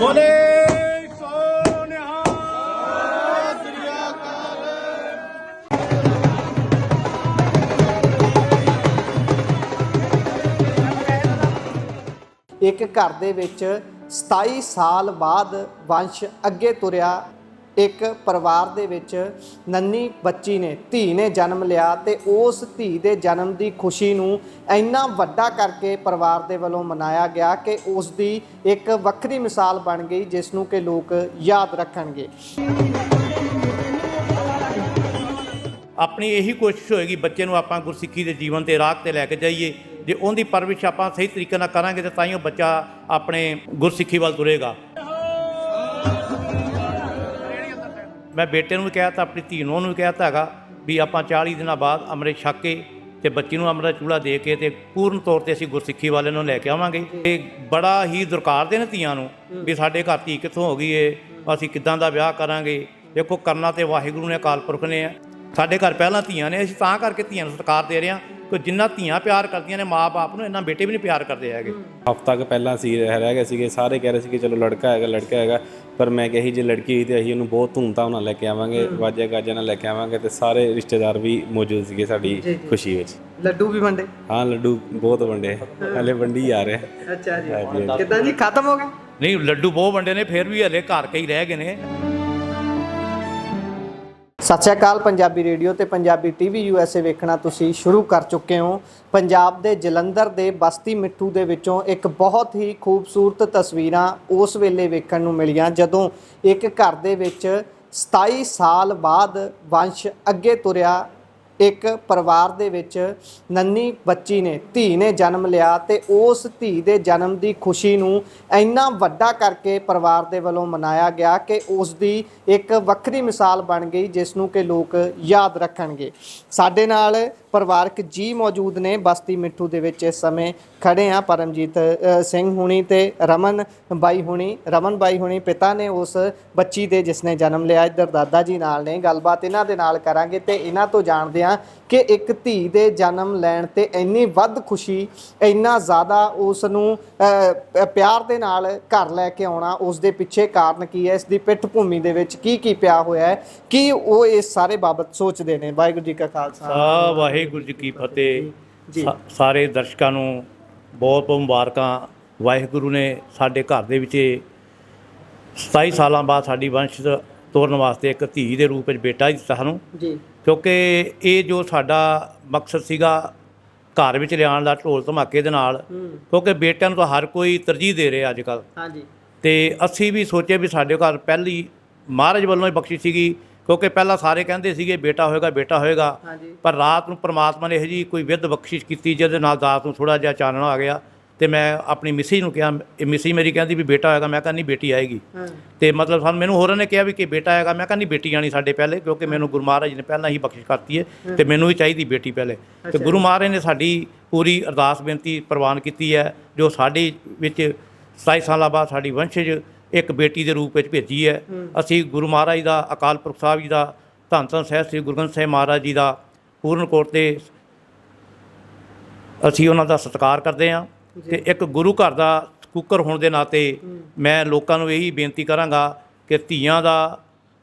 ਬੋਲੇ। ਇੱਕ ਘਰ ਦੇ ਵਿੱਚ 27 ਸਾਲ ਬਾਅਦ ਵੰਸ਼ ਅੱਗੇ ਤੁਰਿਆ ਇੱਕ ਪਰਿਵਾਰ ਦੇ ਵਿੱਚ ਨੰਨੀ ਬੱਚੀ ਨੇ, ਧੀ ਨੇ ਜਨਮ ਲਿਆ ਤੇ ਉਸ ਧੀ ਦੇ ਜਨਮ ਦੀ ਖੁਸ਼ੀ ਨੂੰ ਇੰਨਾ ਵੱਡਾ ਕਰਕੇ ਪਰਿਵਾਰ ਦੇ ਵੱਲੋਂ ਮਨਾਇਆ ਗਿਆ ਕਿ ਉਸ ਦੀ ਇੱਕ ਵੱਖਰੀ ਮਿਸਾਲ ਬਣ ਗਈ, ਜਿਸ ਨੂੰ ਕਿ ਲੋਕ ਯਾਦ ਰੱਖਣਗੇ। ਆਪਣੀ ਇਹੀ ਕੋਸ਼ਿਸ਼ ਹੋਏਗੀ, ਬੱਚੇ ਨੂੰ ਆਪਾਂ ਗੁਰਸਿੱਖੀ ਦੇ ਜੀਵਨ ਤੇ, ਰਾਹ ਤੇ ਲੈ ਕੇ ਜਾਈਏ। ਜੇ ਉਹਦੀ ਪਰਵਿਸ਼ ਆਪਾਂ ਸਹੀ ਤਰੀਕੇ ਨਾਲ ਕਰਾਂਗੇ ਤਾਂ ਤਾਂ ਹੀ ਉਹ ਬੱਚਾ ਆਪਣੇ ਗੁਰਸਿੱਖੀ ਵੱਲ ਤੁਰੇਗਾ। ਮੈਂ ਬੇਟੇ ਨੂੰ ਵੀ ਕਹਿ ਤਾ, ਆਪਣੀ ਧੀ ਨੂੰ ਉਹਨੂੰ ਵੀ ਕਹਿ ਤਾ ਹੈਗਾ ਵੀ ਆਪਾਂ 40 ਦਿਨਾਂ ਬਾਅਦ ਅੰਮ੍ਰਿਤ ਛਕ ਕੇ ਤੇ ਬੱਚੀ ਨੂੰ ਅੰਮ੍ਰਿਤ ਚੂਲਾ ਦੇ ਕੇ ਤੇ ਪੂਰਨ ਤੌਰ ਤੇ ਅਸੀਂ ਗੁਰਸਿੱਖੀ ਵਾਲੇ ਨੂੰ ਲੈ ਕੇ ਆਵਾਂਗੇ। ਤੇ ਬੜਾ ਹੀ ਦੁਰਕਾਰ ਦੇ ਨੇ ਧੀਆਂ ਨੂੰ ਵੀ ਸਾਡੇ ਘਰ ਧੀ ਕਿੱਥੋਂ ਹੋ ਗਈ ਏ, ਅਸੀਂ ਕਿੱਦਾਂ ਦਾ ਵਿਆਹ ਕਰਾਂਗੇ। ਦੇਖੋ ਕਰਨਾ ਤੇ ਵਾਹਿਗੁਰੂ ਨੇ ਅਕਾਲ ਪੁਰਖ ਨੇ ਆ। ਸਾਡੇ ਘਰ ਪਹਿਲਾਂ ਧੀਆਂ ਨੇ ਅਸੀਂ ਤਾਂ ਕਰਕੇ ਧੀਆਂ ਨੂੰ ਸਤਿਕਾਰ ਦੇ ਰਹੇ ਹਾਂ ਕਿ ਜਿੰਨਾ ਧੀਆਂ ਪਿਆਰ ਕਰਦੀਆਂ ਨੇ ਮਾਪੇ ਨੂੰ ਇੰਨਾ ਬੇਟੇ ਵੀ ਨਹੀਂ ਪਿਆਰ ਕਰਦੇ ਹੈਗੇ। ਹਫ਼ਤਾ ਕੁ ਪਹਿਲਾਂ ਸੀ ਰਹਿ ਗਏ ਸੀਗੇ ਸਾਰੇ ਕਹਿ ਰਹੇ ਸੀ ਕਿ ਚਲੋ ਲੜਕਾ ਹੈਗਾ ਲੜਕਾ ਹੈਗਾ ਪਰ ਮੈਂ ਕਹੀ ਜੇ ਲੜਕੀ ਹੋਈ ਤੇ ਅਸੀਂ ਉਹਨੂੰ ਬਹੁਤ ਧੂਮਧਾਮ ਨਾਲ ਲੈ ਕੇ ਆਵਾਂਗੇ ਵਾਜੇ ਗਾਜੇ ਨਾਲ ਲੈ ਕੇ ਆਵਾਂਗੇ ਤੇ ਸਾਰੇ ਰਿਸ਼ਤੇਦਾਰ ਵੀ ਮੌਜੂਦ ਸੀਗੇ ਸਾਡੀ ਖੁਸ਼ੀ ਵਿੱਚ। ਲੱਡੂ ਵੀ ਵੰਡੇ? ਹਾਂ ਲੱਡੂ ਬਹੁਤ ਵੰਡੇ ਹਲੇ ਵੰਡੀ ਆ ਰਹੇ। ਅੱਛਾ ਜੀ। ਕਿਦਾਂ ਜੀ? ਖਤਮ ਹੋ ਗਿਆ ਨਹੀਂ ਲੱਡੂ ਬਹੁਤ ਵੰਡੇ ਨੇ ਫਿਰ ਵੀ ਹਲੇ ਘਰ ਕਈ ਰਹਿ ਗਏ ਨੇ। ਸਤਿ ਸ਼੍ਰੀ ਅਕਾਲ ਪੰਜਾਬੀ ਰੇਡੀਓ ਤੇ ਪੰਜਾਬੀ ਟੀਵੀ ਯੂਐਸਏ ਵੇਖਣਾ ਤੁਸੀਂ ਸ਼ੁਰੂ ਕਰ ਚੁੱਕੇ ਹੋ। ਪੰਜਾਬ ਦੇ ਜਲੰਧਰ ਦੇ ਬਸਤੀ ਮਿੱਠੂ ਦੇ ਵਿੱਚੋਂ ਇੱਕ ਬਹੁਤ ਹੀ ਖੂਬਸੂਰਤ ਤਸਵੀਰਾਂ ਉਸ ਵੇਲੇ ਵੇਖਣ ਨੂੰ ਮਿਲੀਆਂ, ਜਦੋਂ ਇੱਕ ਘਰ ਦੇ ਵਿੱਚ 27 ਸਾਲ ਬਾਅਦ ਵੰਸ਼ ਅੱਗੇ ਤੁਰਿਆ ਇੱਕ ਪਰਿਵਾਰ ਦੇ ਵਿੱਚ ਨੰਨੀ ਬੱਚੀ ਨੇ, ਧੀ ਨੇ ਜਨਮ ਲਿਆ ਤੇ ਉਸ ਧੀ ਦੇ ਜਨਮ ਦੀ ਖੁਸ਼ੀ ਨੂੰ ਇੰਨਾ ਵੱਡਾ ਕਰਕੇ ਪਰਿਵਾਰ ਦੇ ਵੱਲੋਂ ਮਨਾਇਆ ਗਿਆ ਕਿ ਉਸ ਦੀ ਇੱਕ ਵੱਖਰੀ ਮਿਸਾਲ ਬਣ ਗਈ, ਜਿਸ ਨੂੰ ਕਿ ਲੋਕ ਯਾਦ ਰੱਖਣਗੇ। ਸਾਡੇ ਨਾਲ ਪਰਿਵਾਰਕ ਜੀ ਮੌਜੂਦ ਨੇ। ਬਸਤੀ ਮਿੱਠੂ ਦੇ ਵਿੱਚ ਇਸ ਸਮੇਂ ਖੜੇ ਆ ਪਰਮਜੀਤ ਸਿੰਘ ਹੁਣੀ ਤੇ ਰਮਨ ਬਾਈ ਹੁਣੀ। ਰਮਨ ਬਾਈ ਹੁਣੀ ਪਿਤਾ ਨੇ ਉਸ ਬੱਚੀ ਦੇ ਜਿਸ ਨੇ ਜਨਮ ਲਿਆ। ਇੱਧਰ ਦਾਦਾ ਜੀ ਨਾਲ ਨੇ। ਗੱਲਬਾਤ ਇਹਨਾਂ ਦੇ ਨਾਲ ਕਰਾਂਗੇ ਤੇ ਇਹਨਾਂ ਤੋਂ ਜਾਣਦੇ ਆ ਕਿ ਇੱਕ ਧੀ ਦੇ ਜਨਮ ਲੈਣ ਤੇ ਇੰਨੀ ਵੱਧ ਖੁਸ਼ੀ, ਇੰਨਾ ਜ਼ਿਆਦਾ ਉਸ ਨੂੰ ਪਿਆਰ ਦੇ ਨਾਲ ਘਰ ਲੈ ਕੇ ਆਉਣਾ ਉਸ ਦੇ ਪਿੱਛੇ ਕਾਰਨ ਕੀ ਹੈ? ਇਸ ਦੀ ਪਿੱਠ ਭੂਮੀ ਦੇ ਵਿੱਚ ਕੀ ਕੀ ਪਿਆ ਹੋਇਆ ਹੈ? ਕੀ ਉਹ ਇਸ ਸਾਰੇ ਬਾਬਤ ਸੋਚਦੇ ਨੇ? ਵਾਹਿਗੁਰੂ ਜੀ ਕਾ ਖਾਲਸਾ। ਵਾਹਿਗੁਰੂ ਵਾਹਿਗੁਰੂ ਜੀ ਕੀ ਫਤਿਹ। ਸਾ- ਸਾਰੇ ਦਰਸ਼ਕਾਂ ਨੂੰ ਬਹੁਤ ਬਹੁਤ ਮੁਬਾਰਕਾਂ। ਵਾਹਿਗੁਰੂ ਨੇ ਸਾਡੇ ਘਰ ਦੇ ਵਿੱਚ 27 ਸਾਲਾਂ ਬਾਅਦ ਸਾਡੀ ਵੰਸ਼ ਤੋਰਨ ਵਾਸਤੇ ਇੱਕ ਧੀ ਦੇ ਰੂਪ ਵਿੱਚ ਬੇਟਾ ਦਿੱਤਾ ਸਾਨੂੰ। ਜੀ। ਕਿਉਂਕਿ ਇਹ ਜੋ ਸਾਡਾ ਮਕਸਦ ਸੀਗਾ ਘਰ ਵਿੱਚ ਲਿਆਉਣ ਦਾ ਢੋਲ ਧਮਾਕੇ ਦੇ ਨਾਲ ਹੂੰ। ਕਿਉਂਕਿ ਬੇਟਿਆਂ ਨੂੰ ਤਾਂ ਹਰ ਕੋਈ ਤਰਜੀਹ ਦੇ ਰਿਹਾ ਅੱਜ ਕੱਲ੍ਹ। ਹਾਂਜੀ। ਤੇ ਅਸੀਂ ਵੀ ਸੋਚਿਆ ਵੀ ਸਾਡੇ ਘਰ ਪਹਿਲੀ ਮਹਾਰਾਜ ਵੱਲੋਂ ਹੀ ਬਖਸ਼ਿਸ਼ ਸੀਗੀ। ਕਿਉਂਕਿ ਪਹਿਲਾਂ ਸਾਰੇ ਕਹਿੰਦੇ ਸੀਗੇ ਬੇਟਾ ਹੋਏਗਾ ਬੇਟਾ ਹੋਏਗਾ। ਪਰ ਰਾਤ ਨੂੰ ਪ੍ਰਮਾਤਮਾ ਨੇ ਇਹ ਜੀ ਕੋਈ ਵਿਦ ਬਖਸ਼ਿਸ਼ ਕੀਤੀ ਜਿਹਦੇ ਨਾਲ ਰਾਤ ਨੂੰ ਥੋੜਾ ਜਿਹਾ ਚਾਨਣ ਆ ਗਿਆ। ਤੇ ਮੈਂ ਆਪਣੀ ਮਿਸੀ ਨੂੰ ਕਿਹਾ ਇਹ ਮਿਸੀ ਮੇਰੀ ਕਹਿੰਦੀ ਵੀ ਬੇਟਾ ਹੋਏਗਾ। ਮੈਂ ਕਹਿੰਦੀ ਬੇਟੀ ਆਏਗੀ। ਤੇ ਮਤਲਬ ਸਾਨੂੰ ਮੈਨੂੰ ਹੋਰਾਂ ਨੇ ਕਿਹਾ ਵੀ ਕਿ ਬੇਟਾ ਆਏਗਾ। ਮੈਂ ਕਹਿੰਦੀ ਬੇਟੀ ਆਣੀ ਸਾਡੇ ਪਹਿਲੇ ਕਿਉਂਕਿ ਮੈਨੂੰ ਗੁਰੂ ਮਹਾਰਾਜ ਨੇ ਪਹਿਲਾਂ ਹੀ ਬਖਸ਼ਿਸ਼ ਕਰਤੀ ਹੈ। ਤੇ ਮੈਨੂੰ ਹੀ ਚਾਹੀਦੀ ਬੇਟੀ ਪਹਿਲੇ। ਤੇ ਗੁਰੂ ਮਹਾਰਾਜ ਨੇ ਸਾਡੀ ਪੂਰੀ ਅਰਦਾਸ ਬੇਨਤੀ ਪ੍ਰਵਾਨ ਕੀਤੀ ਹੈ ਜੋ ਸਾਡੇ ਵਿੱਚ 27 ਸਾਲਾਂ ਬਾਅਦ ਸਾਡੀ ਵੰਸ਼ਜ ਇੱਕ ਬੇਟੀ ਦੇ ਰੂਪ ਵਿੱਚ ਭੇਜੀ ਹੈ। ਅਸੀਂ ਗੁਰੂ ਮਹਾਰਾਜ ਦਾ ਅਕਾਲ ਪੁਰਖ ਸਾਹਿਬ ਜੀ ਦਾ ਧੰਨ ਧੰਨ ਸਾਹਿਬ ਸ੍ਰੀ ਗੁਰੂ ਗ੍ਰੰਥ ਸਾਹਿਬ ਮਹਾਰਾਜ ਜੀ ਦਾ ਪੂਰਨ ਕੋਟ ਤੇ ਅਸੀਂ ਉਹਨਾਂ ਦਾ ਸਤਿਕਾਰ ਕਰਦੇ ਹਾਂ ਤੇ ਇੱਕ ਗੁਰੂ ਘਰ ਦਾ ਕੁੱਕਰ ਹੋਣ ਦੇ ਨਾਤੇ ਮੈਂ ਲੋਕਾਂ ਨੂੰ ਇਹੀ ਬੇਨਤੀ ਕਰਾਂਗਾ ਕਿ ਧੀਆਂ ਦਾ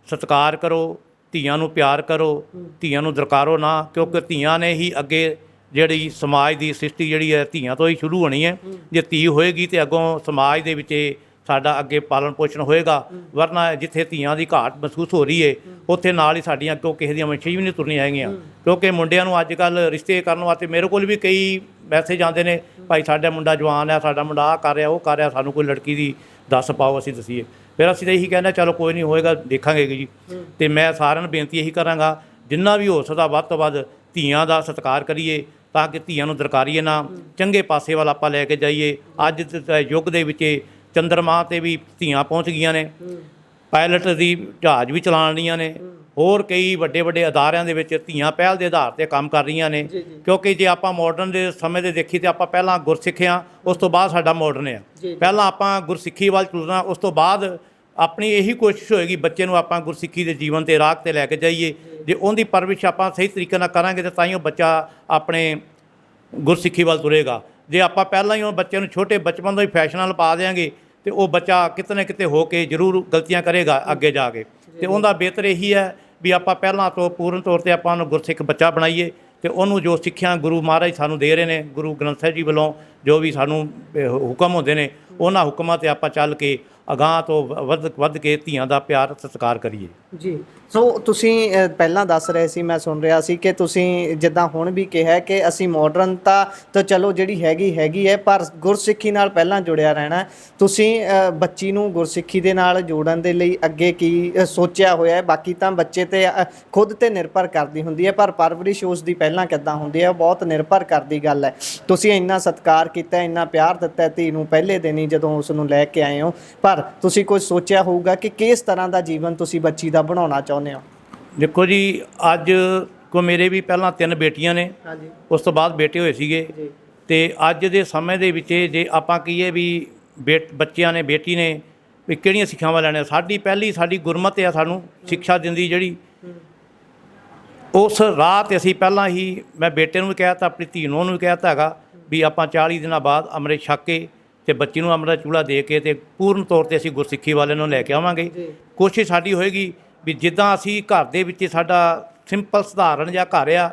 ਸਤਿਕਾਰ ਕਰੋ ਧੀਆਂ ਨੂੰ ਪਿਆਰ ਕਰੋ ਧੀਆਂ ਨੂੰ ਦਰਕਾਰੋ ਨਾ ਕਿਉਂਕਿ ਧੀਆਂ ਨੇ ਹੀ ਅੱਗੇ ਜਿਹੜੀ ਸਮਾਜ ਦੀ ਸ੍ਰਿਸ਼ਟੀ ਜਿਹੜੀ ਹੈ ਧੀਆਂ ਤੋਂ ਹੀ ਸ਼ੁਰੂ ਹੋਣੀ ਹੈ। ਜੇ ਧੀ ਹੋਏਗੀ ਤੇ ਅੱਗੋਂ ਸਮਾਜ ਦੇ ਵਿੱਚ ਇਹ ਸਾਡਾ ਅੱਗੇ ਪਾਲਣ ਪੋਸ਼ਣ ਹੋਏਗਾ ਵਰਨਾ ਜਿੱਥੇ ਧੀਆਂ ਦੀ ਘਾਟ ਮਹਿਸੂਸ ਹੋ ਰਹੀ ਏ ਉੱਥੇ ਨਾਲ ਹੀ ਸਾਡੀਆਂ ਅੱਗੋਂ ਕਿਸੇ ਦੀਆਂ ਵੰਸ਼ੀ ਵੀ ਨਹੀਂ ਤੁਰਨੀਆਂ ਹੈਗੀਆਂ। ਕਿਉਂਕਿ ਮੁੰਡਿਆਂ ਨੂੰ ਅੱਜ ਕੱਲ ਰਿਸ਼ਤੇ ਕਰਨ ਵਾਸਤੇ ਮੇਰੇ ਕੋਲ ਵੀ ਕਈ ਮੈਸੇਜ ਆਉਂਦੇ ਨੇ ਭਾਈ ਸਾਡਾ ਮੁੰਡਾ ਜਵਾਨ ਆ ਸਾਡਾ ਮੁੰਡਾ ਆਹ ਕਰ ਰਿਹਾ ਉਹ ਕਰ ਰਿਹਾ ਸਾਨੂੰ ਕੋਈ ਲੜਕੀ ਦੀ ਦੱਸ ਪਾਓ ਅਸੀਂ ਦਸੀਏ। ਫਿਰ ਅਸੀਂ ਤਾਂ ਇਹੀ ਕਹਿੰਦੇ ਹਾਂ, ਚਲੋ ਕੋਈ ਨਹੀਂ ਹੋਏਗਾ ਦੇਖਾਂਗੇ ਜੀ। ਤੇ ਮੈਂ ਸਾਰਿਆਂ ਨੂੰ ਬੇਨਤੀ ਇਹੀ ਕਰਾਂਗਾ ਜਿੰਨਾ ਵੀ ਹੋ ਸਕਦਾ ਵੱਧ ਤੋਂ ਵੱਧ ਧੀਆਂ ਦਾ ਸਤਿਕਾਰ ਕਰੀਏ ਤਾਂ ਕਿ ਧੀਆਂ ਨੂੰ ਦਰਕਾਰੀਏ ਨਾ। ਚੰਗੇ ਪਾਸੇ ਵੱਲ ਆਪਾਂ ਲੈ ਕੇ ਜਾਈਏ। ਅੱਜ ਦੇ ਯੁੱਗ ਦੇ ਵਿੱਚ ਚੰਦਰਮਾ ਤੇ ਵੀ ਧੀਆਂ ਪਹੁੰਚ ਗਈਆਂ ਨੇ। ਪਾਇਲਟ ਦੀ ਜਹਾਜ਼ ਵੀ ਚਲਾਉਣ ਰਹੀਆਂ ਨੇ। ਹੋਰ ਕਈ ਵੱਡੇ ਵੱਡੇ ਅਦਾਰਿਆਂ ਦੇ ਵਿੱਚ ਧੀਆਂ ਪਹਿਲ ਦੇ ਆਧਾਰ ਤੇ ਕੰਮ ਕਰ ਰਹੀਆਂ ਨੇ। ਕਿਉਂਕਿ ਜੇ ਆਪਾਂ ਮਾਡਰਨ ਦੇ ਸਮੇਂ ਦੇ ਦੇਖੀ ਤੇ ਆਪਾਂ ਪਹਿਲਾਂ ਗੁਰਸਿੱਖਿਆ ਉਸ ਤੋਂ ਬਾਅਦ ਸਾਡਾ ਮਾਡਰਨ ਆ। ਪਹਿਲਾਂ ਆਪਾਂ ਗੁਰਸਿੱਖੀ ਵੱਲ ਤੁਰਨਾ ਉਸ ਤੋਂ ਬਾਅਦ ਆਪਣੀ ਇਹੀ ਕੋਸ਼ਿਸ਼ ਹੋਏਗੀ ਬੱਚੇ ਨੂੰ ਆਪਾਂ ਗੁਰਸਿੱਖੀ ਦੇ ਜੀਵਨ ਤੇ ਰਾਹ ਤੇ ਲੈ ਕੇ ਜਾਈਏ। ਜੇ ਉਹਦੀ ਪਰਵਿਸ਼ ਆਪਾਂ ਸਹੀ ਤਰੀਕੇ ਨਾਲ ਕਰਾਂਗੇ ਤੇ ਤਾਂ ਹੀ ਉਹ ਬੱਚਾ ਆਪਣੇ ਗੁਰਸਿੱਖੀ ਵੱਲ ਤੁਰੇਗਾ। ਜੇ ਆਪਾਂ ਪਹਿਲਾਂ ਹੀ ਉਹ ਬੱਚੇ ਨੂੰ ਛੋਟੇ ਬਚਪਨ ਤੋਂ ਹੀ ਫੈਸ਼ਨ ਨਾਲ ਪਾ ਦੇਾਂਗੇ ਤੇ ਉਹ ਬੱਚਾ ਕਿਤੇ ਨਾ ਕਿਤੇ ਹੋ ਕੇ ਜ਼ਰੂਰ ਗਲਤੀਆਂ ਕਰੇਗਾ ਅੱਗੇ ਜਾ ਕੇ। ਤੇ ਉਹਦਾ ਬਿਹਤਰ ਇਹੀ ਹੈ ਵੀ ਆਪਾਂ ਪਹਿਲਾਂ ਤੋਂ ਪੂਰਨ ਤੌਰ ਤੇ ਆਪਾਂ ਨੂੰ ਗੁਰਸਿੱਖ ਬੱਚਾ ਬਣਾਈਏ ਤੇ ਉਹਨੂੰ ਜੋ ਸਿੱਖਿਆ ਗੁਰੂ ਮਹਾਰਾਜ ਸਾਨੂੰ ਦੇ ਰਹੇ ਨੇ ਗੁਰੂ ਗ੍ਰੰਥ ਸਾਹਿਬ ਜੀ ਵੱਲੋਂ ਜੋ ਵੀ ਸਾਨੂੰ ਹੁਕਮ ਹੁੰਦੇ ਨੇ ਉਹਨਾਂ ਹੁਕਮਾਂ ਤੇ ਆਪਾਂ ਚੱਲ ਕੇ ਅਗਾਹ ਤੋਂ ਵੱਧ ਵੱਧ ਕੇ ਧੀਆਂ ਦਾ ਪਿਆਰ ਸਤਿਕਾਰ ਕਰੀਏ। ਜੀ। ਸੋ ਤੁਸੀਂ ਅ, ਪਹਿਲਾਂ ਦੱਸ ਰਹੇ ਸੀ ਮੈਂ ਸੁਣ ਰਿਹਾ ਸੀ ਕਿ ਤੁਸੀਂ ਜਿੱਦਾਂ ਹੁਣ ਵੀ ਕਿਹਾ ਕਿ ਅਸੀਂ ਮਾਡਰਨਤਾ ਤਾਂ ਚਲੋ ਜਿਹੜੀ ਹੈਗੀ ਹੈਗੀ ਹੈ ਪਰ ਗੁਰਸਿੱਖੀ ਨਾਲ ਪਹਿਲਾਂ ਜੁੜਿਆ ਰਹਿਣਾ ਹੈ। ਤੁਸੀਂ ਅ, ਬੱਚੀ ਨੂੰ ਗੁਰਸਿੱਖੀ ਦੇ ਨਾਲ ਜੋੜਨ ਦੇ ਲਈ ਅੱਗੇ ਕੀ ਅ, ਸੋਚਿਆ ਹੋਇਆ ਹੈ? ਬਾਕੀ ਤਾਂ ਬੱਚੇ ਤੇ ਅ, ਖੁਦ ਤੇ ਨਿਰਭਰ ਕਰਦੀ ਹੁੰਦੀ ਹੈ ਪਰ ਪਰਵਰਿਸ਼ ਉਸ ਦੀ ਪਹਿਲਾਂ ਕਿੱਦਾਂ ਹੁੰਦੀ ਹੈ ਉਹ ਬਹੁਤ ਨਿਰਭਰ ਕਰਦੀ ਗੱਲ ਹੈ। ਤੁਸੀਂ ਇੰਨਾ ਸਤਿਕਾਰ ਕੀਤਾ ਇੰਨਾ ਪਿਆਰ ਦਿੱਤਾ ਹੈ ਧੀ ਨੂੰ ਪਹਿਲੇ ਦਿਨ ਹੀ ਜਦੋਂ ਉਸ ਨੂੰ ਲੈ ਕੇ ਆਏ ਹੋ। ਪਰ ਤੁਸੀਂ ਕੁਝ ਸੋਚਿਆ ਹੋਊਗਾ ਕਿ ਕਿਸ ਤਰ੍ਹਾਂ ਦਾ ਜੀਵਨ ਤੁਸੀਂ ਬੱਚੀ ਦਾ ਬਣਾਉਣਾ ਚਾਹੁੰਦੇ ਹੋ? ਦੇਖੋ ਜੀ ਅੱਜ ਕੋ ਮੇਰੇ ਵੀ ਪਹਿਲਾਂ ਤਿੰਨ ਬੇਟੀਆਂ ਨੇ। ਹਾਂਜੀ। ਉਸ ਤੋਂ ਬਾਅਦ ਬੇਟੇ ਹੋਏ ਸੀਗੇ। ਜੀ। ਤੇ ਅੱਜ ਦੇ ਸਮੇਂ ਦੇ ਵਿੱਚ ਜੇ ਆਪਾਂ ਕਹੀਏ ਵੀ ਬੇਟ ਬੱਚਿਆਂ ਨੇ ਬੇਟੀ ਨੇ ਵੀ ਕਿਹੜੀਆਂ ਸਿੱਖਿਆਵਾਂ ਲੈਣੀਆਂ? ਸਾਡੀ ਪਹਿਲੀ ਸਾਡੀ ਗੁਰਮਤ ਆ ਸਾਨੂੰ ਸਿੱਖਿਆ ਦਿੰਦੀ ਜਿਹੜੀ। ਉਸ ਰਾਹ ਤੇ ਅਸੀਂ ਪਹਿਲਾਂ ਹੀ ਮੈਂ ਬੇਟੇ ਨੂੰ ਵੀ ਕਹਿ ਤਾ ਆਪਣੀ ਧੀ ਨੂੰ ਉਹਨੂੰ ਵੀ ਕਹਿ ਤਾ ਹੈਗਾ ਵੀ ਆਪਾਂ 40 ਦਿਨਾਂ ਬਾਅਦ ਅੰਮ੍ਰਿਤ ਛਕ ਕੇ ਤੇ ਬੱਚੀ ਨੂੰ ਅੰਮ੍ਰਿਤ ਚੂੜਾ ਦੇ ਕੇ ਤੇ ਪੂਰਨ ਤੌਰ ਤੇ ਅਸੀਂ ਗੁਰਸਿੱਖੀ ਵਾਲੇ ਨੂੰ ਲੈ ਕੇ ਆਵਾਂਗੇ। ਕੋਸ਼ਿਸ਼ ਸਾਡੀ ਹੋਏਗੀ ਵੀ ਜਿੱਦਾਂ ਅਸੀਂ ਘਰ ਦੇ ਵਿੱਚ ਸਾਡਾ ਸਿੰਪਲ ਸਧਾਰਨ ਜਿਹਾ ਘਰ ਆ।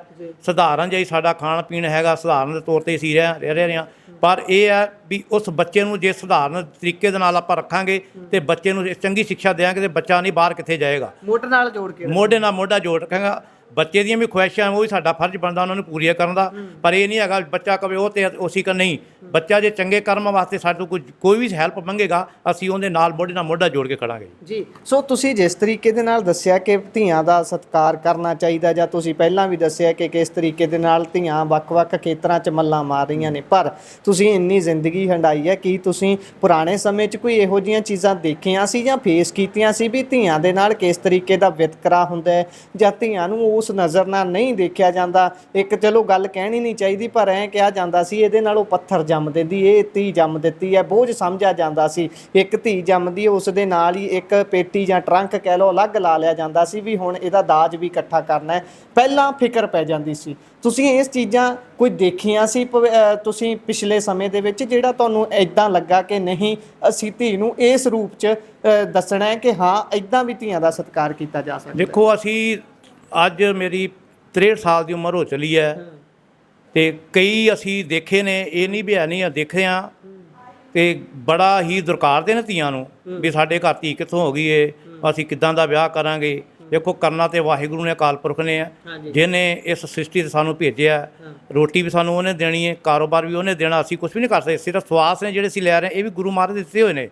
ਸਧਾਰਨ ਜਿਹਾ ਹੀ ਸਾਡਾ ਖਾਣ ਪੀਣ ਹੈਗਾ ਸਧਾਰਨ ਦੇ ਤੌਰ ਤੇ ਅਸੀਂ ਰਹਿ ਰਹਿ ਰਹੇ ਹਾਂ। ਪਰ ਇਹ ਹੈ ਵੀ ਉਸ ਬੱਚੇ ਨੂੰ ਜੇ ਸਧਾਰਨ ਤਰੀਕੇ ਦੇ ਨਾਲ ਆਪਾਂ ਰੱਖਾਂਗੇ ਤੇ ਬੱਚੇ ਨੂੰ ਚੰਗੀ ਸਿੱਖਿਆ ਦੇਵਾਂਗੇ ਤੇ ਬੱਚਾ ਨਹੀਂ ਬਾਹਰ ਕਿੱਥੇ ਜਾਏਗਾ। ਮੋਟਰ ਨਾਲ ਜੋੜ ਕੇ ਮੋਢੇ ਨਾਲ ਮੋਢਾ ਜੋੜ ਰੱਖਾਂਗਾ। ਬੱਚੇ ਦੀਆਂ ਵੀ ਖੁਆਇਸ਼ਾਂ ਉਹ ਵੀ ਸਾਡਾ ਫਰਜ਼ ਬਣਦਾ ਉਹਨਾਂ ਨੂੰ ਪੂਰੀਆਂ ਕਰਨ ਦਾ। ਪਰ ਇਹ ਨਹੀਂ ਹੈਗਾ ਬੱਚਾ ਕਵੇ ਉਹ ਤੇ ਉਸੀ ਕਰ ਨਹੀਂ। ਬੱਚਾ ਜੇ ਚੰਗੇ ਕਰਮਾਂ ਵਾਸਤੇ ਸਾਡੇ ਕੋਈ ਕੋਈ ਵੀ ਹੈਲਪ ਮੰਗੇਗਾ ਅਸੀਂ ਉਹਦੇ ਨਾਲ ਮੋਢੇ ਨਾਲ ਮੋਢਾ ਜੋੜ ਕੇ ਖੜਾਂਗੇ। ਜੀ ਸੋ ਤੁਸੀਂ ਜਿਸ ਤਰੀਕੇ ਦੇ ਨਾਲ ਦੱਸਿਆ ਕਿ ਧੀਆਂ ਦਾ ਸਤਿਕਾਰ ਕਰਨਾ ਚਾਹੀਦਾ ਜਾਂ ਤੁਸੀਂ ਪਹਿਲਾਂ ਵੀ ਦੱਸਿਆ ਕਿ ਕਿਸ ਤਰੀਕੇ ਦੇ ਨਾਲ ਧੀਆਂ ਵੱਖ-ਵੱਖ ਖੇਤਰਾਂ 'ਚ ਮੱਲਾਂ ਮਾਰ ਰਹੀਆਂ ਨੇ ਪਰ ਤੁਸੀਂ ਇੰਨੀ ਜ਼ਿੰਦਗੀ ਹੰਡਾਈ ਹੈ ਕੀ ਤੁਸੀਂ ਪੁਰਾਣੇ ਸਮੇਂ 'ਚ ਕੋਈ ਇਹੋ ਜੀਆਂ ਚੀਜ਼ਾਂ ਦੇਖੀਆਂ ਸੀ ਜਾਂ ਫੇਸ ਕੀਤੀਆਂ ਸੀ ਵੀ ਧੀਆਂ ਦੇ ਨਾਲ ਕਿਸ ਤਰੀਕੇ ਦਾ ਵਿਤਕਰਾ ਹੁੰਦਾ ਹੈ ਜਾਂ ਧੀਆਂ ਨੂੰ ਉਸ ਨਜ਼ਰ ਨਾਲ ਨਹੀਂ ਦੇਖਿਆ ਜਾਂਦਾ। ਇੱਕ ਚਲੋ ਗੱਲ ਕਹਿਣੀ ਨਹੀਂ ਚਾਹੀਦੀ ਪਰ ਐਂ ਕਿਹਾ ਜਾਂਦਾ ਸੀ ਇਹਦੇ ਨਾਲ ਉਹ ਪੱਥਰ ਜੰਮ ਦਿੰਦੀ ਇਹ ਧੀ ਜੰਮ ਦਿੱਤੀ ਹੈ ਬੋਝ ਸਮਝਿਆ ਜਾਂਦਾ ਸੀ। ਇੱਕ ਧੀ ਜੰਮਦੀ ਉਸ ਦੇ ਨਾਲ ਹੀ ਇੱਕ ਪੇਟੀ ਜਾਂ ਟਰੰਕ ਕਹਿ ਲਓ ਅਲੱਗ ਲਾ ਲਿਆ ਜਾਂਦਾ ਸੀ ਵੀ ਹੁਣ ਇਹਦਾ ਦਾਜ ਵੀ ਇਕੱਠਾ ਕਰਨਾ ਹੈ। ਪਹਿਲਾਂ ਫਿਕਰ ਪੈ ਜਾਂਦੀ ਸੀ। ਤੁਸੀਂ ਇਸ ਚੀਜ਼ਾਂ ਕੋਈ ਦੇਖੀਆਂ ਸੀ ਤੁਸੀਂ ਪਿਛਲੇ ਸਮੇਂ ਦੇ ਵਿੱਚ ਜਿਹੜਾ ਤੁਹਾਨੂੰ ਐਦਾਂ ਲੱਗਾ ਕਿ ਨਹੀਂ ਅਸੀਂ ਧੀ ਨੂੰ ਇਸ ਰੂਪ 'ਚ ਅਹ, ਦੱਸਣਾ ਹੈ ਕਿ ਹਾਂ ਐਦਾਂ ਵੀ ਧੀਆਂ ਦਾ ਸਤਿਕਾਰ ਕੀਤਾ ਜਾ ਸਕਦਾ ਦੇਖੋ ਅਸੀਂ ਅੱਜ ਮੇਰੀ 63 ਸਾਲ ਦੀ ਉਮਰ ਹੋ ਚਲੀ ਹੈ ਤੇ ਕਈ ਅਸੀਂ ਦੇਖੇ ਨੇ ਇਹ ਨਹੀਂ ਵੀ ਹੈ ਨਹੀਂ ਆ ਦੇਖੇ ਆ ਤੇ ਬੜਾ ਹੀ ਦੁਰਕਾਰਦੇ ਨੇ ਧੀਆਂ ਨੂੰ ਵੀ ਸਾਡੇ ਘਰ ਧੀ ਕਿੱਥੋਂ ਹੋ ਗਈ ਏ ਅਸੀਂ ਕਿੱਦਾਂ ਦਾ ਵਿਆਹ ਕਰਾਂਗੇ। ਦੇਖੋ ਕਰਨਾ ਤੇ ਵਾਹਿਗੁਰੂ ਨੇ ਅਕਾਲ ਪੁਰਖ ਨੇ। ਆ। ਜਿਹਨੇ ਇਸ ਸ੍ਰਿਸ਼ਟੀ ਤੇ ਸਾਨੂੰ ਭੇਜਿਆ ਰੋਟੀ ਵੀ ਸਾਨੂੰ ਉਹਨੇ ਦੇਣੀ ਹੈ ਕਾਰੋਬਾਰ ਵੀ ਉਹਨੇ ਦੇਣਾ ਅਸੀਂ ਕੁਝ ਵੀ ਨਹੀਂ ਕਰ ਸਕਦੇ। ਸਿਰਫ ਸਵਾਸ ਨੇ ਜਿਹੜੇ ਅਸੀਂ ਲੈ ਰਹੇ ਇਹ ਵੀ ਗੁਰੂ ਮਹਾਰਾਜ ਦੇ ਦਿੱਤੇ ਹੋਏ ਨੇ।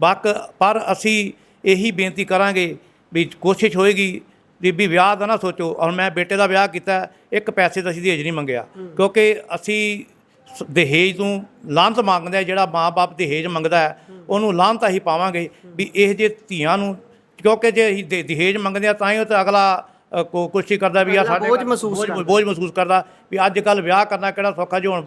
ਬਾਕ ਪਰ ਅਸੀਂ ਇਹੀ ਬੇਨਤੀ ਕਰਾਂਗੇ ਵੀ ਕੋਸ਼ਿਸ਼ ਹੋਏਗੀ ਵੀ ਵਿਆਹ ਦਾ ਨਾ ਸੋਚੋ ਔਰ ਮੈਂ ਬੇਟੇ ਦਾ ਵਿਆਹ ਕੀਤਾ ਇੱਕ ਪੈਸੇ ਦਾ ਅਸੀਂ ਦਹੇਜ ਨਹੀਂ ਮੰਗਿਆ। ਕਿਉਂਕਿ ਅਸੀਂ ਸ- ਦਹੇਜ ਨੂੰ ਲਾਂਤ ਮੰਗਦੇ ਆ ਜਿਹੜਾ ਮਾਂ-ਬਾਪ ਦਹੇਜ ਮੰਗਦਾ ਹੈ ਉਹਨੂੰ ਲਾਂਤ ਹੀ ਪਾਵਾਂਗੇ ਵੀ ਇਹ ਜੇ ਧੀਆਂ ਨੂੰ ਕਿਉਂਕਿ ਜੇ ਅਸੀਂ ਦੇ- ਦਹੇਜ ਮੰਗਦੇ ਆ ਤਾਂ ਹੀ ਉਹ ਤੇ ਅਗਲਾ ਅ, ਕੋ ਕੋਸ਼ਿਸ਼ ਕਰਦਾ ਵੀ ਆ ਅਗਲਾ ਸਾਡੇ ਬੋਝ ਘਰ- ਮਹਿਸੂਸ। ਬੋਝ ਮਹਿਸੂਸ ਕਰਦਾ ਵੀ ਅੱਜ ਕੱਲ ਵਿਆਹ ਕਰਨਾ ਕਿਹੜਾ ਸੌਖਾ ਜੀ ਹੁਣ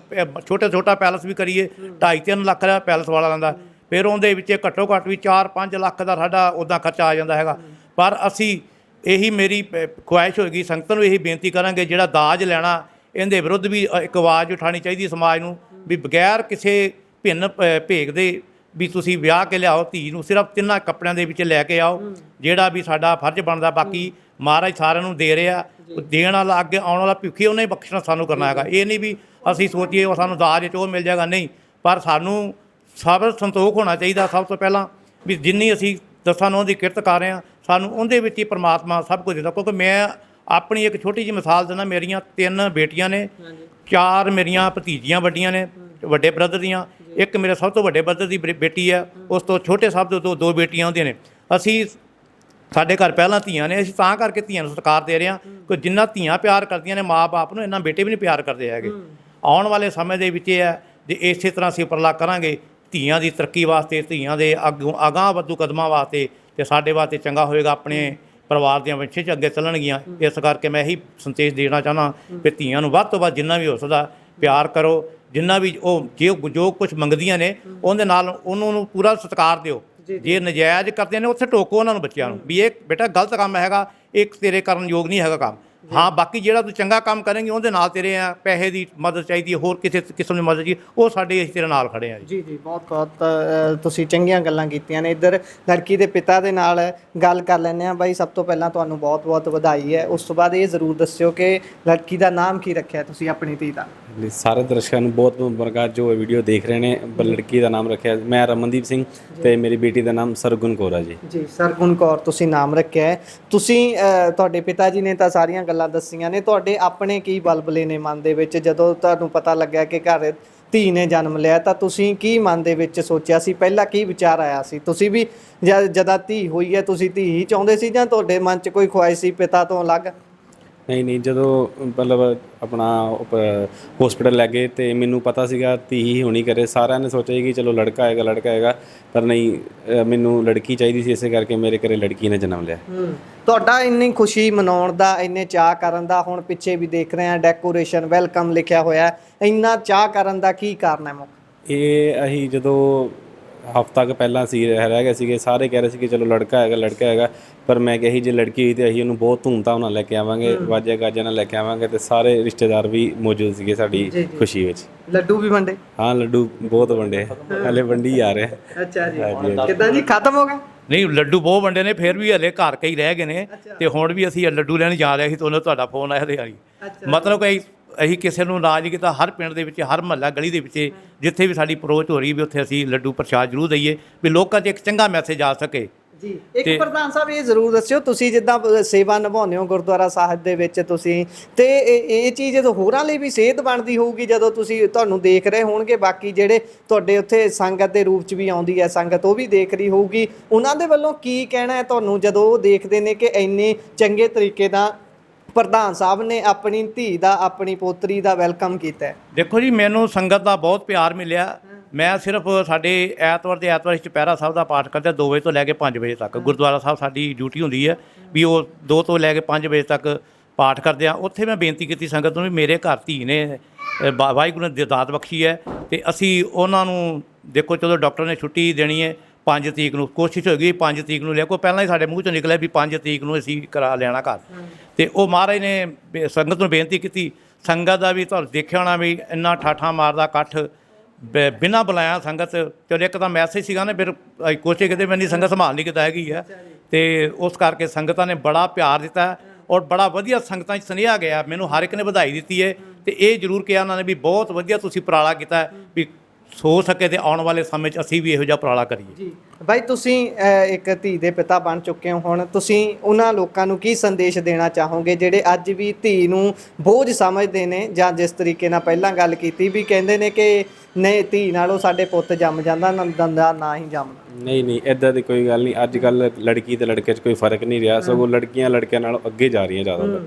ਛੋਟੇ ਛੋਟਾ ਪੈਲਸ ਵੀ ਕਰੀਏ 2.5 ਲੱਖ ਦਾ ਪੈਲਸ ਵਾਲਾ ਲੈਂਦਾ ਫਿਰ ਉਹਦੇ ਵਿੱਚ ਘੱਟੋ ਘੱਟ ਵੀ 4-5 ਲੱਖ ਦਾ ਸਾਡਾ ਉਦਾਂ ਖਰਚਾ ਆ ਜਾਂਦਾ ਹੈਗਾ। ਪਰ ਅਸੀਂ ਇਹੀ ਮੇਰੀ ਖੁਆਇਸ਼ ਹੋਏਗੀ ਸੰਗਤ ਨੂੰ ਇਹੀ ਬੇਨਤੀ ਕਰਾਂਗੇ ਜਿਹੜਾ ਦਾਜ ਲੈਣਾ ਇਹਦੇ ਵਿਰੁੱਧ ਵੀ ਇੱਕ ਆਵਾਜ਼ ਉਠਾਣੀ ਚਾਹੀਦੀ ਸਮਾਜ ਨੂੰ ਵੀ ਬਗੈਰ ਕਿਸੇ ਭਿੰਨ ਭੇਗ ਦੇ ਵੀ ਤੁਸੀਂ ਵਿਆਹ ਕੇ ਲਿਆਓ ਧੀ ਨੂੰ ਸਿਰਫ ਤਿੰਨਾਂ ਕੱਪੜਿਆਂ ਦੇ ਵਿੱਚ ਲੈ ਕੇ ਆਓ ਜਿਹੜਾ ਵੀ ਸਾਡਾ ਫਰਜ਼ ਬਣਦਾ ਬਾਕੀ ਮਹਾਰਾਜ ਸਾਰਿਆਂ ਨੂੰ ਦੇ ਰਿਹਾ ਦੇਣ ਵਾਲਾ ਅੱਗੇ ਆਉਣ ਵਾਲਾ ਭੁੱਖੀ ਉਹਨੇ ਹੀ ਬਖਸ਼ਣਾ ਸਾਨੂੰ ਕਰਨਾ ਹੈਗਾ। ਇਹ ਨਹੀਂ ਵੀ ਅਸੀਂ ਸੋਚੀਏ ਉਹ ਸਾਨੂੰ ਦਾਜ ਚ ਉਹ ਮਿਲ ਜਾਏਗਾ ਨਹੀਂ। ਪਰ ਸਾਨੂੰ ਸਬਰ ਸੰਤੋਖ ਹੋਣਾ ਚਾਹੀਦਾ ਸਭ ਤੋਂ ਪਹਿਲਾਂ ਵੀ ਜਿੰਨੀ ਅਸੀਂ ਦਸਾਂ ਨੌਂ ਦੀ ਕਿਰਤ ਕਰ ਰਹੇ ਹਾਂ ਸਾਨੂੰ ਉਹਦੇ ਵਿੱਚ ਹੀ ਪ੍ਰਮਾਤਮਾ ਸਭ ਕੁਝ ਦਿੰਦਾ ਕਿਉਂਕਿ ਮੈਂ ਆਪਣੀ ਇੱਕ ਛੋਟੀ ਜਿਹੀ ਮਿਸਾਲ ਦਿੰਦਾ ਮੇਰੀਆਂ ਤਿੰਨ ਬੇਟੀਆਂ ਨੇ ਚਾਰ ਮੇਰੀਆਂ ਭਤੀਜੀਆਂ ਵੱਡੀਆਂ ਨੇ ਵੱਡੇ ਬ੍ਰਦਰ ਦੀਆਂ ਇੱਕ ਮੇਰੇ ਸਭ ਤੋਂ ਵੱਡੇ ਬ੍ਰਦਰ ਦੀ ਬੇਟੀ ਹੈ ਉਸ ਤੋਂ ਛੋਟੇ ਸਭ ਤੋਂ ਦੋ ਦੋ ਬੇਟੀਆਂ ਹੁੰਦੀਆਂ ਨੇ। ਅਸੀਂ ਸਾਡੇ ਘਰ ਪਹਿਲਾਂ ਧੀਆਂ ਨੇ ਅਸੀਂ ਤਾਂ ਕਰਕੇ ਧੀਆਂ ਨੂੰ ਸਤਿਕਾਰ ਦੇ ਰਹੇ ਹਾਂ ਕਿ ਜਿੰਨਾ ਧੀਆਂ ਪਿਆਰ ਕਰਦੀਆਂ ਨੇ ਮਾਪੇ ਨੂੰ ਇੰਨਾ ਬੇਟੇ ਵੀ ਨਹੀਂ ਪਿਆਰ ਕਰਦੇ ਹੈਗੇ। ਆਉਣ ਵਾਲੇ ਸਮੇਂ ਦੇ ਵਿੱਚ ਇਹ ਹੈ ਜੇ ਇਸੇ ਤਰ੍ਹਾਂ ਅਸੀਂ ਉਪਰਲਾ ਕਰਾਂਗੇ ਧੀਆਂ ਦੀ ਤਰੱਕੀ ਵਾਸਤੇ ਧੀਆਂ ਦੇ ਅੱਗੋਂ ਅਗਾਂਹ ਵਧੂ ਕਦਮਾਂ ਵਾਸਤੇ ਤੇ ਸਾਡੇ ਵਾਸਤੇ ਚੰਗਾ ਹੋਏਗਾ ਆਪਣੇ ਪਰਿਵਾਰ ਦੀਆਂ ਵੰਸ਼ੇ ਚ ਅੱਗੇ ਚੱਲਣਗੀਆਂ। ਇਸ ਕਰਕੇ ਮੈਂ ਇਹੀ ਸੰਦੇਸ਼ ਦੇਣਾ ਚਾਹਨਾ ਕਿ ਧੀਆਂ ਨੂੰ ਵੱਧ ਤੋਂ ਵੱਧ ਜਿੰਨਾ ਵੀ ਹੋ ਸਕਦਾ ਪਿਆਰ ਕਰੋ ਜਿੰਨਾ ਵੀ ਉਹ ਜੇ ਜੋ ਕੁਝ ਮੰਗਦੀਆਂ ਨੇ ਉਹਦੇ ਨਾਲ ਉਹਨੂੰ ਨੂੰ ਪੂਰਾ ਸਤਿਕਾਰ ਦਿਓ। ਜੇ ਨਜਾਇਜ਼ ਕਰਦੇ ਨੇ ਉੱਥੇ ਟੋਕੋ ਉਹਨਾਂ ਨੂੰ ਬੱਚਿਆਂ ਨੂੰ ਵੀ ਇਹ ਬੇਟਾ ਗਲਤ ਕੰਮ ਹੈਗਾ ਇਹ ਤੇਰੇ ਕਰਨ ਯੋਗ ਨਹੀਂ ਹੈਗਾ ਕੰਮ। ਹਾਂ ਬਾਕੀ ਜਿਹੜਾ ਤੂੰ ਚੰਗਾ ਕੰਮ ਕਰੇਂਗੇ ਉਹਦੇ ਨਾਲ ਤੇਰੇ ਆ ਪੈਸੇ ਦੀ ਮਦਦ ਚਾਹੀਦੀ ਹੈ ਹੋਰ ਕਿਸੇ ਕਿਸਮ ਦੀ ਮਦਦ ਜੀ ਉਹ ਸਾਡੇ ਅਸੀਂ ਤੇਰੇ ਨਾਲ ਖੜੇ ਆ ਜੀ। ਜੀ ਜੀ ਬਹੁਤ ਬਹੁਤ ਅ, ਤੁਸੀਂ ਚੰਗੀਆਂ ਗੱਲਾਂ ਕੀਤੀਆਂ ਨੇ। ਇੱਧਰ ਲੜਕੀ ਦੇ ਪਿਤਾ ਦੇ ਨਾਲ ਗੱਲ ਕਰ ਲੈਂਦੇ ਆ ਬਾਈ ਸਭ ਤੋਂ ਪਹਿਲਾਂ ਤੁਹਾਨੂੰ ਬਹੁਤ ਬਹੁਤ ਵਧਾਈ ਹੈ। ਉਸ ਤੋਂ ਬਾਅਦ ਇਹ ਜ਼ਰੂਰ ਦੱਸਿਓ ਕਿ ਲੜਕੀ ਦਾ ਨਾਮ ਕੀ ਰੱਖਿਆ ਤੁਸੀਂ ਆਪਣੀ ਧੀ ਦਾ? ਲਈ ਸਾਰੇ ਦਰਸ਼ਕਾਂ ਨੂੰ ਬਹੁਤ ਮੁਬਾਰਕਾਂ। ਜੋ ਇਹ ਵੀਡੀਓ ਦੇਖ ਰਹੇ ਨੇ ਬ- ਲੜਕੀ ਦਾ ਨਾਮ ਰੱਖਿਆ। ਮੈਂ ਰਮਨਦੀਪ ਸਿੰਘ ਤੇ ਮੇਰੀ ਬੇਟੀ ਦਾ ਨਾਮ ਸਰਗੁਣ ਕੌਰ ਆ ਜੀ। ਜੀ ਸਰਗੁਣ ਕੌਰ ਤੁਸੀਂ ਨਾਮ ਰੱਖਿਆ ਹੈ। ਤੁਸੀਂ ਅ, ਤੁਹਾਡੇ ਪਿਤਾ ਜੀ ਨੇ ਤਾਂ ਸਾਰੀਆਂ ਗੱਲਾਂ ਦੱਸੀਆਂ ਨੇ। ਤੁਹਾਡੇ ਆਪਣੇ ਕੀ ਬਲਬਲੇ ਨੇ ਮਨ ਦੇ ਵਿੱਚ? ਜਦੋਂ ਤੁਹਾਨੂੰ ਪਤਾ ਲੱਗਿਆ ਕਿ ਘਰ ਧੀ ਨੇ ਜਨਮ ਲਿਆ ਤਾਂ ਤੁਸੀਂ ਕੀ ਮਨ ਦੇ ਵਿੱਚ ਸੋਚਿਆ ਸੀ? ਪਹਿਲਾਂ ਕੀ ਵਿਚਾਰ ਆਇਆ ਸੀ? ਤੁਸੀਂ ਵੀ ਜਦ ਜਦਾ ਧੀ ਹੋਈ ਹੈ ਤੁਸੀਂ ਧੀ ਹੀ ਚਾਹੁੰਦੇ ਸੀ ਜਾਂ ਤੁਹਾਡੇ ਮਨ 'ਚ ਕੋਈ ਖੁਆਇਸ਼ ਸੀ ਪਿਤਾ ਤੋਂ ਅਲੱਗ? ਨਹੀਂ ਨਹੀਂ ਜਦੋਂ ਮਤਲਬ ਆਪਣਾ ਹਸਪੀਟਲ ਲੈ ਗਏ ਤੇ ਮੈਨੂੰ ਪਤਾ ਸੀਗਾ ਧੀ ਹੀ ਹੋਣੀ ਕਰੇ। ਸਾਰਿਆਂ ਨੇ ਸੋਚਿਆ ਕਿ ਚਲੋ ਲੜਕਾ ਆਏਗਾ ਲੜਕਾ ਆਏਗਾ ਪਰ ਨਹੀਂ ਅ, ਮੈਨੂੰ ਲੜਕੀ ਚਾਹੀਦੀ ਸੀ ਇਸੇ ਕਰਕੇ ਮੇਰੇ ਘਰੇ ਲੜਕੀ ਨੇ ਜਨਮ ਲਿਆ। ਤੁਹਾਡਾ ਇੰਨੀ ਖੁਸ਼ੀ ਮਨਾਉਣ ਦਾ ਇੰਨੇ ਚਾਹ ਕਰਨ ਦਾ ਹੁਣ ਪਿੱਛੇ ਵੀ ਦੇਖ ਰਹੇ ਆ ਡੈਕੋਰੇਸ਼ਨ ਵੈਲਕਮ ਲਿਖਿਆ ਹੋਇਆ ਹੈ। ਇੰਨਾ ਚਾਹ ਕਰਨ ਦਾ ਕੀ ਕਾਰਨ ਹੈ ਮੁੱਖ? ਇਹ ਅਸੀਂ ਜਦੋਂ ਹਫ਼ਤਾ ਕੁ ਪਹਿਲਾਂ ਸੀ ਰਹਿ ਗਏ ਸੀਗੇ ਸਾਰੇ ਕਹਿ ਰਹੇ ਸੀ ਕਿ ਚਲੋ ਲੜਕਾ ਹੈਗਾ ਲੜਕਾ ਹੈਗਾ ਪਰ ਮੈਂ ਕਹੀ ਜੇ ਲੜਕੀ ਹੋਈ ਤੇ ਅਸੀਂ ਉਹਨੂੰ ਬਹੁਤ ਧੂਮਧਾਮ ਨਾਲ ਲੈ ਕੇ ਆਵਾਂਗੇ ਵਾਜੇ ਗਾਜੇ ਨਾਲ ਲੈ ਕੇ ਆਵਾਂਗੇ ਤੇ ਸਾਰੇ ਰਿਸ਼ਤੇਦਾਰ ਵੀ ਮੌਜੂਦ ਸੀਗੇ ਸਾਡੀ ਖੁਸ਼ੀ ਵਿੱਚ। ਲੱਡੂ ਵੀ ਵੰਡੇ? ਹਾਂ ਲੱਡੂ ਬਹੁਤ ਵੰਡੇ ਹਲੇ ਵੰਡੀ ਆ ਰਹੇ। ਅੱਛਾ ਜੀ। ਕਿਦਾਂ ਜੀ? ਖਤਮ ਹੋ ਗਿਆ ਨਹੀਂ ਲੱਡੂ ਬਹੁਤ ਵੰਡੇ ਨੇ ਫਿਰ ਵੀ ਹਲੇ ਘਰ ਕਈ ਰਹਿ ਗਏ ਨੇ ਤੇ ਹੁਣ ਵੀ ਅਸੀਂ ਲੱਡੂ ਲੈਣ ਜਾ ਰਹੇ ਸੀ ਤੇ ਤੁਹਾਡਾ ਫੋਨ ਆਇਆ ਤੇ ਆਈ ਮਤਲਬ ਕਿ ਅਸੀਂ ਕਿਸੇ ਨੂੰ ਨਾਰਾਜ਼ ਨਹੀਂ ਕੀਤਾ ਹਰ ਪਿੰਡ ਦੇ ਵਿੱਚ ਹਰ ਮਹੱਲਾ ਗਲੀ ਦੇ ਵਿੱਚ ਜਿੱਥੇ ਵੀ ਸਾਡੀ ਅਪਰੋਚ ਹੋ ਰਹੀ ਵੀ ਉੱਥੇ ਅਸੀਂ ਲੱਡੂ ਪ੍ਰਸ਼ਾਦ ਜ਼ਰੂਰ ਦਈਏ ਵੀ ਲੋਕਾਂ 'ਚ ਇੱਕ ਚੰਗਾ ਮੈਸੇਜ ਆ ਸਕੇ। ਜੀ ਇੱਕ ਪ੍ਰਧਾਨ ਸਾਹਿਬ ਇਹ ਜ਼ਰੂਰ ਦੱਸਿਓ ਤੁਸੀਂ ਜਿੱਦਾਂ ਸੇਵਾ ਨਿਭਾਉਂਦੇ ਹੋ ਗੁਰਦੁਆਰਾ ਸਾਹਿਬ ਦੇ ਵਿੱਚ ਤੁਸੀਂ ਤੇ ਇਹ ਇਹ ਚੀਜ਼ ਜਦੋਂ ਹੋਰਾਂ ਲਈ ਵੀ ਸੇਧ ਬਣਦੀ ਹੋਊਗੀ ਜਦੋਂ ਤੁਸੀਂ ਤੁਹਾਨੂੰ ਦੇਖ ਰਹੇ ਹੋਣਗੇ ਬਾਕੀ ਜਿਹੜੇ ਤੁਹਾਡੇ ਉੱਥੇ ਸੰਗਤ ਦੇ ਰੂਪ 'ਚ ਵੀ ਆਉਂਦੀ ਹੈ ਸੰਗਤ ਉਹ ਵੀ ਦੇਖ ਰਹੀ ਹੋਊਗੀ। ਉਹਨਾਂ ਦੇ ਵੱਲੋਂ ਕੀ ਕਹਿਣਾ ਹੈ ਤੁਹਾਨੂੰ ਜਦੋਂ ਉਹ ਦੇਖਦੇ ਨੇ ਕਿ ਇੰਨੇ ਚੰਗੇ ਤਰੀਕੇ ਦਾ ਪ੍ਰਧਾਨ ਸਾਹਿਬ ਨੇ ਆਪਣੀ ਧੀ ਦਾ ਆਪਣੀ ਪੋਤਰੀ ਦਾ ਵੈਲਕਮ ਕੀਤਾ ਹੈ। ਦੇਖੋ ਜੀ ਮੈਨੂੰ ਸੰਗਤ ਦਾ ਬਹੁਤ ਪਿਆਰ ਮਿਲਿਆ। ਮੈਂ ਸਿਰਫ ਸਾਡੇ ਐਤਵਾਰ ਦੇ ਐਤਵਾਰ ਅਸੀਂ ਚੁਪਹਿਰਾ ਸਾਹਿਬ ਦਾ ਪਾਠ ਕਰਦੇ 2 ਵਜੇ ਤੋਂ ਲੈ ਕੇ 5 ਵਜੇ ਤੱਕ। ਗੁਰਦੁਆਰਾ ਸਾਹਿਬ ਸਾਡੀ ਡਿਊਟੀ ਹੁੰਦੀ ਹੈ ਵੀ ਉਹ 2 ਤੋਂ ਲੈ ਕੇ 5 ਵਜੇ ਤੱਕ ਪਾਠ ਕਰਦੇ ਆ ਉੱਥੇ ਮੈਂ ਬੇਨਤੀ ਕੀਤੀ ਸੰਗਤ ਨੂੰ ਵੀ ਮੇਰੇ ਘਰ ਧੀ ਨੇ ਅ, ਵਾ- ਵਾਹਿਗੁਰੂ ਨੇ ਦਾਤ ਬਖਸ਼ੀ ਹੈ ਤੇ ਅਸੀਂ ਉਹਨਾਂ ਨੂੰ ਦੇਖੋ ਚਲੋ ਡਾਕਟਰ ਨੇ ਛੁੱਟੀ ਦੇਣੀ ਹੈ। 5 ਤਰੀਕ ਨੂੰ ਕੋਸ਼ਿਸ਼ ਹੋਏਗੀ 5 ਤਰੀਕ ਨੂੰ ਲੈ ਕੋ ਪਹਿਲਾਂ ਹੀ ਸਾਡੇ ਮੂੰਹ ਚੋਂ ਨਿਕਲਿਆ ਵੀ 5 ਤਰੀਕ ਨੂੰ ਅਸੀਂ ਕਰਾ ਲੈਣਾ ਘਰ। ਤੇ ਉਹ ਮਹਾਰਾਜ ਨੇ ਸੰਗਤ ਨੂੰ ਬੇਨਤੀ ਕੀਤੀ ਸੰਗਤ ਦਾ ਵੀ ਤੁਹਾਨੂੰ ਦੇਖਿਆ ਹੋਣਾ ਵੀ ਇੰਨਾ ਠਾਠਾ ਮਾਰਦਾ ਇਕੱਠ ਬਿਨਾਂ ਬੁਲਾਇਆ ਸੰਗਤ ਚਲੋ ਇੱਕ ਤਾਂ ਮੈਸੇਜ ਸੀਗਾ ਨਾ ਫਿਰ ਕੋਸ਼ਿਸ਼ ਕਿਤੇ ਮੈਨੀ ਸੰਗਤ ਸੰਭਾਲ ਨਹੀਂ ਕੀਤਾ ਹੈਗੀ ਹੈ ਤੇ ਉਸ ਕਰਕੇ ਸੰਗਤਾਂ ਨੇ ਬੜਾ ਪਿਆਰ ਦਿੱਤਾ ਔਰ ਬੜਾ ਵਧੀਆ ਸੰਗਤਾਂ 'ਚ ਸੁਨੇਹਾ ਗਿਆ ਮੈਨੂੰ ਹਰ ਇੱਕ ਨੇ ਵਧਾਈ ਦਿੱਤੀ ਹੈ ਤੇ ਇਹ ਜ਼ਰੂਰ ਕਿਹਾ ਉਹਨਾਂ ਨੇ ਵੀ ਬਹੁਤ ਵਧੀਆ ਤੁਸੀਂ ਉਪਰਾਲਾ ਕੀਤਾ ਵੀ ਸੋ ਸਕੇ ਤੇ ਆਉਣ ਵਾਲੇ ਸਮੇਂ 'ਚ ਅਸੀਂ ਵੀ ਇਹੋ ਜਿਹਾ ਉਪਰਾਲਾ ਕਰੀਏ। ਜੀ। ਬਾਈ ਤੁਸੀਂ ਅਹ, ਇੱਕ ਧੀ ਦੇ ਪਿਤਾ ਬਣ ਚੁੱਕੇ ਹੋ ਹੁਣ। ਤੁਸੀਂ ਉਹਨਾਂ ਲੋਕਾਂ ਨੂੰ ਕੀ ਸੰਦੇਸ਼ ਦੇਣਾ ਚਾਹੋਗੇ ਜਿਹੜੇ ਅੱਜ ਵੀ ਧੀ ਨੂੰ ਬੋਝ ਸਮਝਦੇ ਨੇ ਜਾਂ ਜਿਸ ਤਰੀਕੇ ਨਾਲ ਪਹਿਲਾਂ ਗੱਲ ਕੀਤੀ ਵੀ ਕਹਿੰਦੇ ਨੇ ਕਿ ਨਹੀਂ ਧੀ ਨਾਲੋਂ ਸਾਡੇ ਪੁੱਤ ਜੰਮ ਜਾਂਦਾ ਨੰਦਨ ਨਾ ਹੀ ਜੰਮਦਾ ਨਹੀਂ ਨਹੀਂ ਇਦਾਂ ਦੀ ਕੋਈ ਗੱਲ ਨਹੀਂ। ਅੱਜ ਕੱਲ ਲੜਕੀ ਤੇ ਲੜਕੇ 'ਚ ਕੋਈ ਫ਼ਰਕ ਨਹੀਂ ਰਿਹਾ। ਸਗੋਂ ਲੜਕੀਆਂ ਲੜਕਿਆਂ ਨਾਲੋਂ ਅੱਗੇ ਜਾ ਰਹੀਆਂ ਜ਼ਿਆਦਾ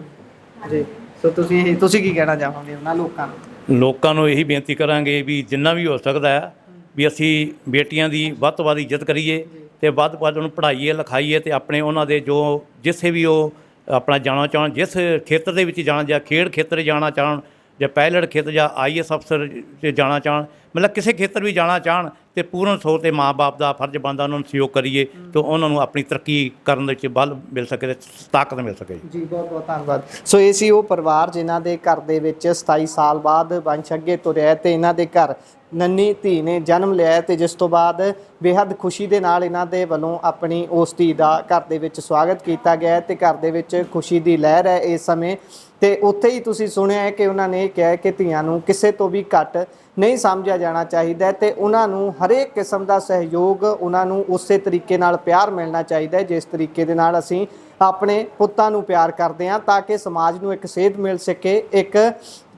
ਜੀ। ਸੋ ਤੁਸੀਂ ਤੁਸੀਂ ਕੀ ਕਹਿਣਾ ਚਾਹੋਗੇ ਉਹਨਾਂ ਲੋਕਾਂ ਨੂੰ? ਲੋਕਾਂ ਨੂੰ ਇਹੀ ਬੇਨਤੀ ਕਰਾਂਗੇ ਵੀ ਜਿੰਨਾ ਵੀ ਹੋ ਸਕਦਾ ਹੈ, ਵੀ ਅਸੀਂ ਬੇਟੀਆਂ ਦੀ ਵੱਧ ਤੋਂ ਵੱਧ ਇੱਜ਼ਤ ਕਰੀਏ ਤੇ ਵੱਧ ਤੋਂ ਵੱਧ ਉਹਨੂੰ ਪੜ੍ਹਾਈਏ, ਲਿਖਾਈਏ ਤੇ ਆਪਣੇ ਉਹਨਾਂ ਦੇ ਜੋ ਜਿੱਥੇ ਵੀ ਉਹ ਆਪਣਾ ਜਾਣਾ ਚਾਹਣ, ਜਿਸ ਖੇਤਰ ਦੇ ਵਿੱਚ ਜਾਣਾ ਜਾਂ ਖੇਡ ਖੇਤਰ ਜਾਣਾ ਚਾਹਣ ਜਾਂ ਪਾਇਲਟ ਖੇਤਰ ਜਾਂ ਆਈਐਸ ਅਫਸਰ 'ਚ ਜਾਣਾ ਚਾਹਣ ਮਤਲਬ ਕਿਸੇ ਖੇਤਰ ਵੀ ਜਾਣਾ ਚਾਹਣ ਤੇ ਪੂਰਨ ਤੌਰ ਤੇ ਮਾਪੇ ਦਾ ਫਰਜ਼ ਬਣਦਾ ਉਹਨਾਂ ਨੂੰ ਸਹਿਯੋਗ ਕਰੀਏ ਤੇ ਉਹਨਾਂ ਨੂੰ ਆਪਣੀ ਤਰੱਕੀ ਕਰਨ ਦੇ ਵਿੱਚ ਬਲ ਮਿਲ ਸਕੇ ਤੇ ਤਾਕਤ ਮਿਲ ਸਕੇ ਜੀ। ਬਹੁਤ ਬਹੁਤ ਧੰਨਵਾਦ। ਸੋ ਇਹ ਸੀ ਉਹ ਪਰਿਵਾਰ ਜਿਨ੍ਹਾਂ ਦੇ ਘਰ ਦੇ ਵਿੱਚ 27 ਸਾਲ ਬਾਅਦ ਵੰਸ਼ ਅੱਗੇ ਤੁਰਿਆ ਤੇ ਇਹਨਾਂ ਦੇ ਘਰ ਨੰਨੀ ਧੀ ਨੇ ਜਨਮ ਲਿਆ ਤੇ ਜਿਸ ਤੋਂ ਬਾਅਦ ਬੇਹੱਦ ਖੁਸ਼ੀ ਦੇ ਨਾਲ ਇਹਨਾਂ ਦੇ ਵੱਲੋਂ ਆਪਣੀ ਉਸ ਧੀ ਦਾ ਘਰ ਦੇ ਵਿੱਚ ਸਵਾਗਤ ਕੀਤਾ ਗਿਆ ਤੇ ਘਰ ਦੇ ਵਿੱਚ ਖੁਸ਼ੀ ਦੀ ਲਹਿਰ ਹੈ ਇਸ ਸਮੇਂ ਤੇ ਉੱਥੇ ਹੀ ਤੁਸੀਂ ਸੁਣਿਆ ਹੈ ਕਿ ਉਹਨਾਂ ਨੇ ਕਿਹਾ ਕਿ ਧੀਆਂ ਨੂੰ ਕਿਸੇ ਤੋਂ ਵੀ ਘੱਟ ਨਹੀਂ ਸਮਝਿਆ ਜਾਣਾ ਚਾਹੀਦਾ ਹੈ ਤੇ ਉਹਨਾਂ ਨੂੰ ਹਰੇਕ ਕਿਸਮ ਦਾ ਸਹਿਯੋਗ ਉਹਨਾਂ ਨੂੰ ਉਸੇ ਤਰੀਕੇ ਨਾਲ ਪਿਆਰ ਮਿਲਣਾ ਚਾਹੀਦਾ ਹੈ, ਜਿਸ ਤਰੀਕੇ ਦੇ ਨਾਲ ਅਸੀਂ ਆਪਣੇ ਪੁੱਤਾਂ ਨੂੰ ਪਿਆਰ ਕਰਦੇ ਹਾਂ ਤਾਂ ਕਿ ਸਮਾਜ ਨੂੰ ਇੱਕ ਸੇਧ ਮਿਲ ਸਕੇ, ਇੱਕ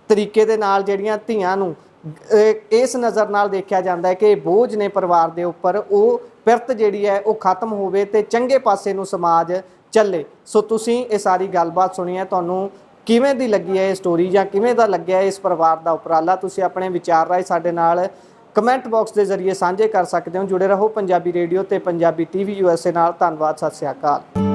ਤਰੀਕੇ ਦੇ ਨਾਲ ਜਿਹੜੀਆਂ ਧੀਆਂ ਨੂੰ ਇਸ ਨਜ਼ਰ ਨਾਲ ਦੇਖਿਆ ਜਾਂਦਾ ਹੈ ਕਿ ਬੋਝ ਨੇ ਪਰਿਵਾਰ ਦੇ ਉੱਪਰ ਉਹ ਪਿਰਤ ਜਿਹੜੀ ਹੈ ਉਹ ਖਤਮ ਹੋਵੇ ਤੇ ਚੰਗੇ ਪਾਸੇ ਨੂੰ ਸਮਾਜ ਚੱਲੇ। ਸੋ ਤੁਸੀਂ ਇਹ ਸਾਰੀ ਗੱਲਬਾਤ ਸੁਣੀ ਹੈ, ਤੁਹਾਨੂੰ ਕਿਵੇਂ ਦੀ ਲੱਗੀ ਹੈ ਇਹ ਸਟੋਰੀ ਜਾਂ ਕਿਵੇਂ ਦਾ ਲੱਗਿਆ ਇਸ ਪਰਿਵਾਰ ਦਾ ਉਪਰਾਲਾ? ਤੁਸੀਂ ਆਪਣੇ ਵਿਚਾਰ ਰਾਏ ਸਾਡੇ ਨਾਲ ਕਮੈਂਟ ਬਾਕਸ ਦੇ ਜ਼ਰੀਏ ਸਾਂਝੇ ਕਰ ਸਕਦੇ ਹੋ। ਜੁੜੇ ਰਹੋ ਪੰਜਾਬੀ ਰੇਡੀਓ ਤੇ ਪੰਜਾਬੀ ਟੀਵੀ ਯੂਐਸਏ ਨਾਲ। ਧੰਨਵਾਦ, ਸਤਿ ਸ਼੍ਰੀ ਅਕਾਲ।